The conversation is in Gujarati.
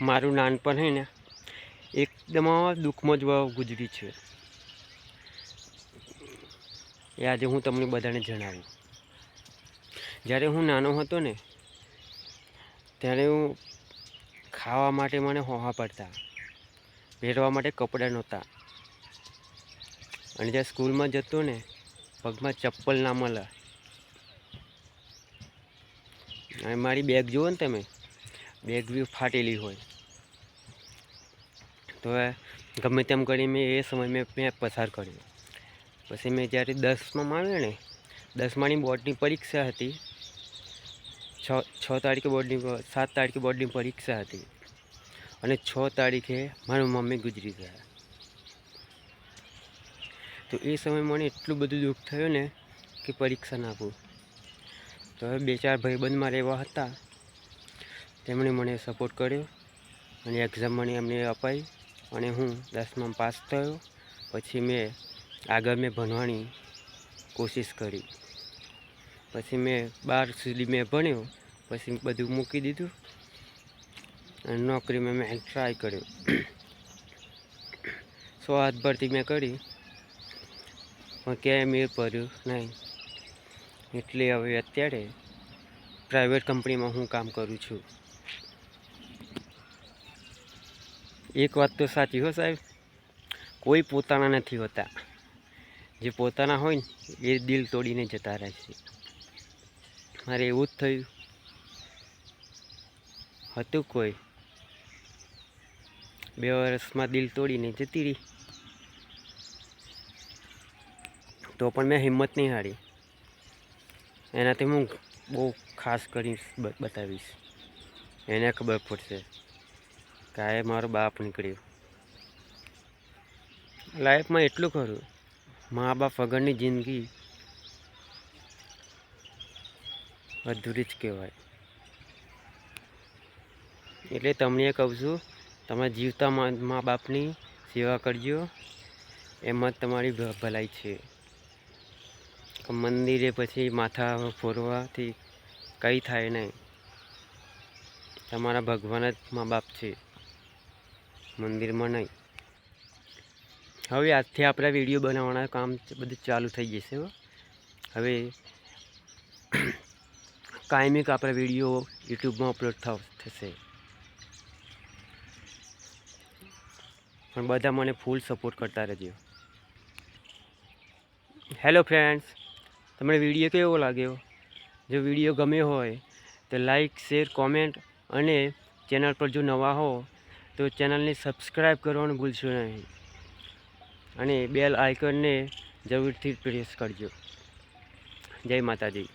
મારું નાનપણ છે ને, એકદમ દુઃખમાં જ ગુજરી છે. એ આજે હું તમને બધાને જણાવું. જ્યારે હું નાનો હતો ને, ત્યારે હું ખાવા માટે મને હોહા પડતા, પહેરવા માટે કપડાં નહોતા. અને જ્યારે સ્કૂલમાં જતો ને, પગમાં ચપ્પલ ના મળે. અને મારી બેગ જુઓ ને તમે બેગ બી ફાટેલી હોય. તો ગમે તેમ કરી મેં એ સમય મેં મેં પસાર કર્યો. પછી મેં જ્યારે દસમાં આવ્યો ને, દસમાની બોર્ડની પરીક્ષા હતી. છ છ તારીખે બોર્ડની, સાત તારીખે બોર્ડની પરીક્ષા હતી. અને છ તારીખે મારું મમ્મી ગુજરી ગયા. તો એ સમયે મને એટલું બધું દુઃખ થયું ને કે પરીક્ષા ના આપું. તો હવે બે ચાર ભાઈબંધ મારા એવા હતા. તેમણે મને સપોર્ટ કર્યો અને એક્ઝામ મને એમને અપાઈ અને હું દસમાં પાસ થયો. પછી મેં આગળ મેં ભણવાની કોશિશ કરી. પછી મેં બાર સુધી મેં ભણ્યો. પછી બધું મૂકી દીધું અને નોકરી મેં મેં ટ્રાય કર્યો. સો હાથ ભરતી મેં કરી. પણ ક્યાંય મેળ પડ્યું નહીં. એટલે હવે અત્યારે પ્રાઇવેટ કંપનીમાં હું કામ કરું છું. એક વાત તો સાચી હો સાહેબ, કોઈ પોતાના નથી હોતા. જે પોતાના હોય ને, એ દિલ તોડીને જતા રહે છે. મારે એવું જ થયું. હતું કોઈ. બે વર્ષમાં દિલ તોડીને જતી રહી. તો પણ મેં હિંમત નહીં હારી. એનાથી હું બહુ ખાસ કરી બતાવીશ. એને ખબર પડશે. કે આ એ મારો બાપ નીકળ્યો. લાઈફમાં એટલું ખરું, મા બાપ વગરની જિંદગી અધૂરી જ કહેવાય. એટલે તમને કહું છું, તમે જીવતા મા બાપની સેવા કરજો, એમાં તમારી ભલાઈ છે. મંદિરે પછી માથા ફોરવાથી કંઈ થાય નહીં. તમારા ભગવાન જ મા બાપ છે. મંદિરમાં નહીં. હવે આજથી આપણે વીડિયો બનાવવાના કામ બધું ચાલુ થઈ જશે હવે કાયમિક આપણે વીડિયો યુટ્યુબમાં અપલોડ થશે. પણ બધા મને ફૂલ સપોર્ટ કરતા રહેજો. હેલો ફ્રેન્ડ્સ તમને વીડિયો કેવો લાગ્યો? જો વીડિયો ગમ્યો હોય તો લાઈક શેર કોમેન્ટ અને ચેનલ પર જો નવા હો તો ચેનલને સબસ્ક્રાઈબ કરવાનું ભૂલશો નહીં. અને બેલ આઇકનને જરૂરથી પ્રેસ કરજો. જય માતાજી.